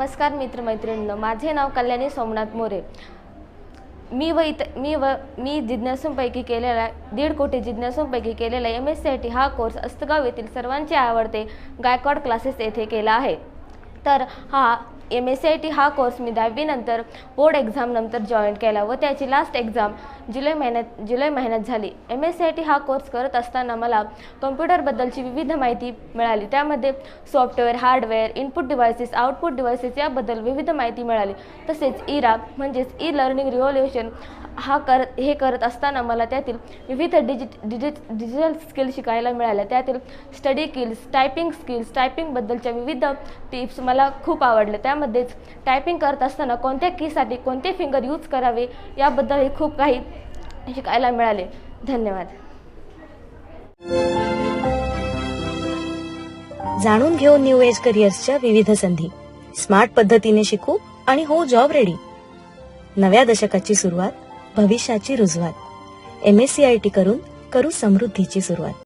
नमस्कार मित्रमैत्रिणींनो. माझे नाव कल्याणी सोमनाथ मोरे. मी व इत मी व मी जिज्ञासूंपैकी केलेला दीड कोटी जिज्ञासूंपैकी केलेला M S C I T हा कोर्स अस्तगाव येथील सर्वांचे आवडते गायकवाड क्लासेस येथे केला आहे. तर हा M S C I T हा कोर्स मी दहावीनंतर बोर्ड एक्झामनंतर जॉईन केला व त्याची लास्ट एक्झाम जुलै महिन्यात जुलै महिन्यात झाली. M S C I T हा कोर्स करत असताना मला कम्प्युटरबद्दलची विविध माहिती मिळाली. त्यामध्ये software hardware input devices output devices याबद्दल विविध माहिती मिळाली. तसेच इरा म्हणजेच ई लर्निंग रिव्होल्युशन हा कर हे करत असताना मला त्यातील विविध डिजिट डिजिट डिजिटल स्किल शिकायला मिळाल्या. त्यातील स्टडी स्किल्स टायपिंग स्किल्स टायपिंगबद्दलच्या विविध टिप्स मला खूप आवडल्या. त्या त्यामध्येच टायपिंग करत असताना कोणत्या कीसाठी कोणते फिंगर यूज करावे याबद्दलही खूप काही शिकायला मिळाले. धन्यवाद. जाणून घेऊ न्यू एज करिअर्सच्या विविध संधी. स्मार्ट पद्धतीने शिकू आणि हो जॉब रेडी नव्या दशकाची सुरुवात भविष्याची रुजवात. M S C I T करून करू समृद्धीची सुरुवात.